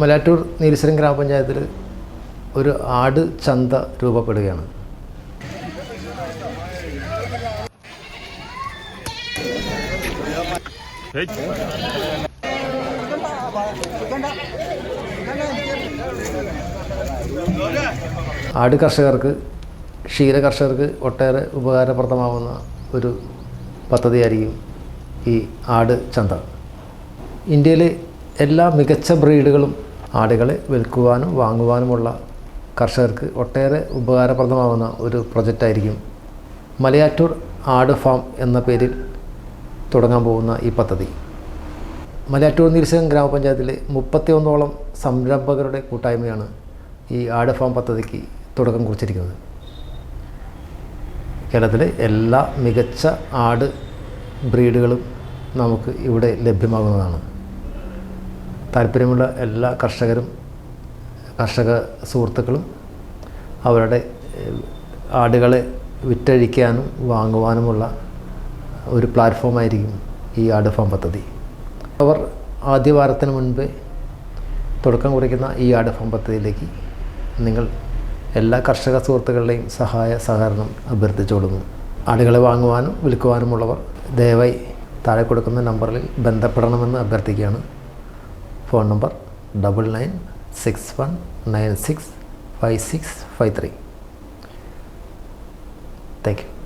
മലയാറ്റൂർ നീലശ്വരം ഗ്രാമപഞ്ചായത്തിൽ ഒരു ആട് ചന്ത രൂപപ്പെടുകയാണ്. ആട് കർഷകർക്ക് ക്ഷീര കർഷകർക്ക് ഒട്ടേറെ ഉപകാരപ്രദമാവുന്ന ഒരു പദ്ധതിയായിരിക്കും ഈ ആട് ചന്ത. ഇന്ത്യയിലെ എല്ലാ മികച്ച ബ്രീഡുകളും ആടുകളെ വിൽക്കുവാനും വാങ്ങുവാനുമുള്ള കർഷകർക്ക് ഒട്ടേറെ ഉപകാരപ്രദമാവുന്ന ഒരു പ്രൊജക്റ്റായിരിക്കും മലയാറ്റൂർ ആട് ഫാം എന്ന പേരിൽ തുടങ്ങാൻ പോകുന്ന ഈ പദ്ധതി. മലയാറ്റൂർ നീലശ്വരം ഗ്രാമപഞ്ചായത്തിലെ മുപ്പത്തിയൊന്നോളം സംരംഭകരുടെ കൂട്ടായ്മയാണ് ഈ ആട് ഫാം പദ്ധതിക്ക് തുടക്കം കുറിച്ചിരിക്കുന്നത്. കേരളത്തിലെ എല്ലാ മികച്ച ആട് ബ്രീഡുകളും നമുക്ക് ഇവിടെ ലഭ്യമാകുന്നതാണ്. താല്പര്യമുള്ള എല്ലാ കർഷകരും കർഷക സുഹൃത്തുക്കളും അവരുടെ ആടുകളെ വിറ്റഴിക്കാനും വാങ്ങുവാനുമുള്ള ഒരു പ്ലാറ്റ്ഫോമായിരിക്കും ഈ ആട് ഫാം പദ്ധതി. അവർ ആദ്യവാരത്തിന് മുൻപേ തുടക്കം കുറിക്കുന്ന ഈ ആട് ഫാം പദ്ധതിയിലേക്ക് നിങ്ങൾ എല്ലാ കർഷക സുഹൃത്തുക്കളുടെയും സഹായ സഹകരണം അഭ്യർത്ഥിച്ചോളുന്നു. ആടുകളെ വാങ്ങുവാനും വിൽക്കുവാനുമുള്ളവർ ദയവായി താഴെ കൊടുക്കുന്ന നമ്പറിൽ ബന്ധപ്പെടണമെന്ന് അഭ്യർത്ഥിക്കുകയാണ്. Phone number double nine six one nine six five six five three. Thank you.